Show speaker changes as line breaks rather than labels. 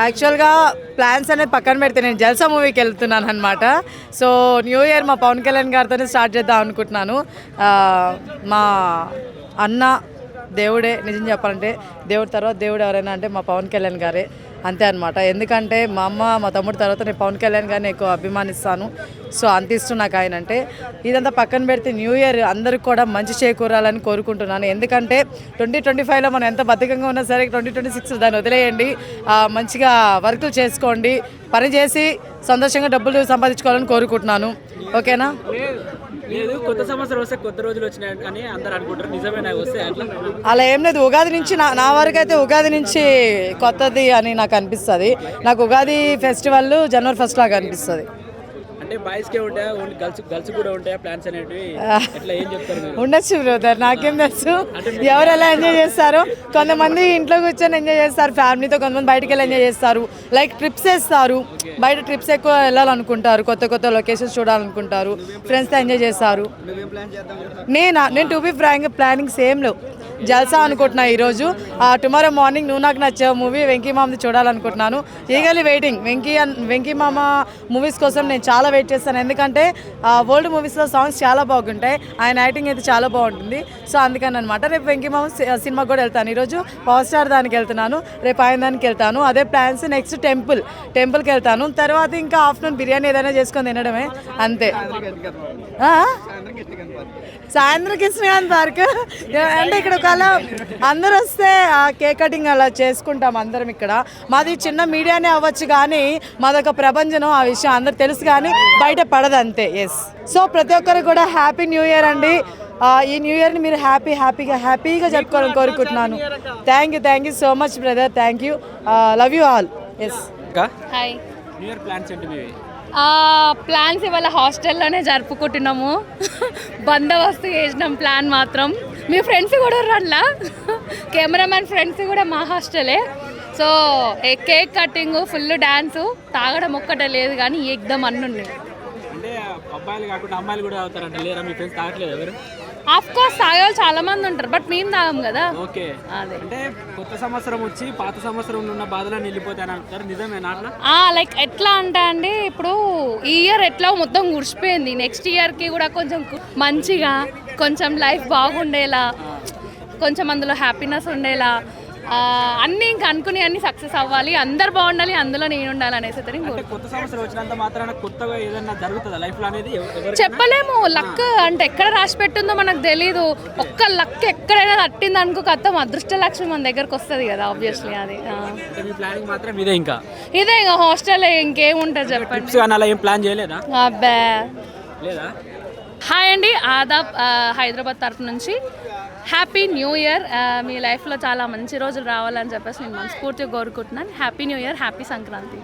యాక్చువల్గా ప్లాన్స్ అనేది పక్కన పెడితే నేను జల్సా మూవీకి వెళ్తున్నాను అనమాట సో న్యూ ఇయర్ మా పవన్ కళ్యాణ్ గారితోనే స్టార్ట్ చేద్దాం అనుకుంటున్నాను. ఆ, మా అన్న దేవుడే నిజం చెప్పాలంటే దేవుడి తర్వాత దేవుడు ఎవరైనా అంటే మా పవన్ కళ్యాణ్ గారే. అంతే అనమాట ఎందుకంటే మా అమ్మ మా తమ్ముడు తర్వాత నేను పవన్ కళ్యాణ్ గారిని ఎక్కువ అభిమానిస్తాను. సో అంత ఇష్టం నాకు ఆయన అంటే ఇదంతా పక్కన పెడితే న్యూ ఇయర్ అందరికి కూడా మంచి చేకూరాలని కోరుకుంటున్నాను. ఎందుకంటే ట్వంటీ ట్వంటీ ఫైవ్లో మనం ఎంత బద్ధకంగా ఉన్నా సరే ట్వంటీ ట్వంటీ సిక్స్ దాన్ని వదిలేయండి. మంచిగా వర్కులు చేసుకోండి. పని చేసి సంతోషంగా డబ్బులు సంపాదించుకోవాలని కోరుకుంటున్నాను. ఓకేనా?
లేదు కొత్త సంవత్సరం వస్తే కొత్త రోజులు వచ్చినాయి అని అందరు అనుకుంటారు. నిజమేనా వస్తే
అలా ఏం లేదు ఉగాది నుంచి నా నా వరకు అయితే ఉగాది నుంచి కొత్తది అని నాకు అనిపిస్తుంది. నాకు ఉగాది ఫెస్టివల్ జనవరి ఫస్ట్ లాగా అనిపిస్తుంది.
అంటే బాయ్స్ కే ఉంటాయా? ఓన్లీ గర్ల్స్ గర్ల్స్ కూడా ఉంటాయా? ప్లాన్స్ అనేటివి? ఎట్లా ఏం చెప్తారు మీరు?
ఉండొచ్చు బ్రదర్ నాకేం తెలుసు. ఎవరు ఎలా ఎంజాయ్ చేస్తారో? కొంతమంది ఇంట్లో కూర్చొని ఎంజాయ్ చేస్తారు ఫ్యామిలీతో కొంతమంది బయటికి వెళ్ళి ఎంజాయ్ చేస్తారు. లైక్ ట్రిప్స్ వేస్తారు బయట ట్రిప్స్ ఎక్కువ వెళ్ళాలనుకుంటారు. కొత్త కొత్త లొకేషన్స్ చూడాలనుకుంటారు. ఫ్రెండ్స్తో ఎంజాయ్ చేస్తారు. నేనా? నేను to be frank planning same లేవు. జల్సా అనుకుంటున్నా ఈరోజు. టుమారో మార్నింగ్ నువ్వు నాకు నచ్చే మూవీ వెంకీ మామది చూడాలనుకుంటున్నాను. ఈగలీ వెయిటింగ్ వెంకీ వెంకీ మామ మూవీస్ కోసం నేను చాలా వెయిట్ చేస్తాను. ఎందుకంటే ఓల్డ్ మూవీస్లో సాంగ్స్ చాలా బాగుంటాయి. ఆయన యాక్టింగ్ అయితే చాలా బాగుంటుంది. సో అందుకని అనమాట రేపు వెంకీ మామ సినిమాకి కూడా వెళ్తాను. ఈరోజు పవర్ స్టార్ దానికి వెళ్తున్నాను. రేపు ఆయన దానికి వెళ్తాను. అదే ప్లాన్స్ నెక్స్ట్ టెంపుల్ టెంపుల్కి వెళ్తాను. తర్వాత ఇంకా ఆఫ్టర్నూన్ బిర్యానీ ఏదైనా చేసుకొని తినడమే. అంతే. సాయంత్రం కృష్ణకాంత్ పార్క్. అంటే ఇక్కడ ఒకవేళ అందరు వస్తే ఆ కేక్ కటింగ్ అలా చేసుకుంటాం అందరం ఇక్కడ. మాది చిన్న మీడియానే అవ్వచ్చు కానీ మాదొక ప్రపంచం ఆ విషయం అందరు తెలుసు కానీ బయట పడదు అంతే. ఎస్ సో ప్రతి ఒక్కరు కూడా హ్యాపీ న్యూ ఇయర్ అండి. ఆ, ఈ న్యూ ఇయర్ని మీరు హ్యాపీ హ్యాపీగా హ్యాపీగా జరుపుకోవాలని కోరుకుంటున్నాను. Thank you thank you so much brother thank you love you all yes
hi
new year plans ఏంటి మీవి?
ప్లాన్స్ ఇవాళ హాస్టల్లోనే జరుపుకుంటున్నాము. బందోబస్తు చేసినాం ప్లాన్ మాత్రం. మీ ఫ్రెండ్స్ కూడా రన్లా కెమెరామ్యాన్ ఫ్రెండ్స్ కూడా మా హాస్టలే. So cake cutting full dance తాగడం ఒక్కటే లేదు కానీ ఎగ్దం అన్ని
అబ్బాయిలు కాకుండా అమ్మాయిలు కూడా అవుతారంట లేరా? మీ ఫ్రెండ్స్ తాగట్లేదు ఎవరు?
ఆఫ్ కోర్స్ తాగే వాళ్ళు చాలా మంది ఉంటారు బట్ మేము తాగం కదా.
ఓకే.
అదే.
అంటే కొత్త సంవత్సరం వచ్చి పాత సంవత్సరం ఉన్న బాధలను వెళ్ళిపోతాయని అంటారు. నిజమేనా అట్లా
లైక్ ఎట్లా అంటే అండి ఇప్పుడు ఈ ఇయర్ ఎట్లా మొత్తం గుడిచిపోయింది. నెక్స్ట్ ఇయర్కి కూడా కొంచెం కు- మంచిగా కొంచెం లైఫ్ బాగుండేలా కొంచెం అందులో హ్యాపీనెస్ ఉండేలా అన్నీ ఇంకా అనుకుని అన్ని సక్సెస్ అవ్వాలి అందరు బాగుండాలి అందులో నేను ఉండాలి అనేసి చెప్పలేము లక్ అంటే ఎక్కడ రాసి పెట్టిందో మనకు తెలీదు. ఒక్క లక్ ఎక్కడైనా తట్టింది అనుకో కథం అదృష్ట లక్ష్మి మన దగ్గరకు వస్తుంది కదా ఆబ్వియస్లీ అది
ఇదే ఇంకా?
ఇదే ఇంకా హాస్టల్ ఇంకేముంటుంది చెప్పండి.
ప్లాన్ చేయలేదా?
అబ్బా. హాయ్ అండి ఆదాబ్ హైదరాబాద్ తరఫు నుంచి. Happy new year. మీ లైఫ్లో చాలా మంచి రోజులు రావాలని చెప్పేసి నేను మనస్ఫూర్తిగా కోరుకుంటున్నాను. Happy new year happy Sankranti.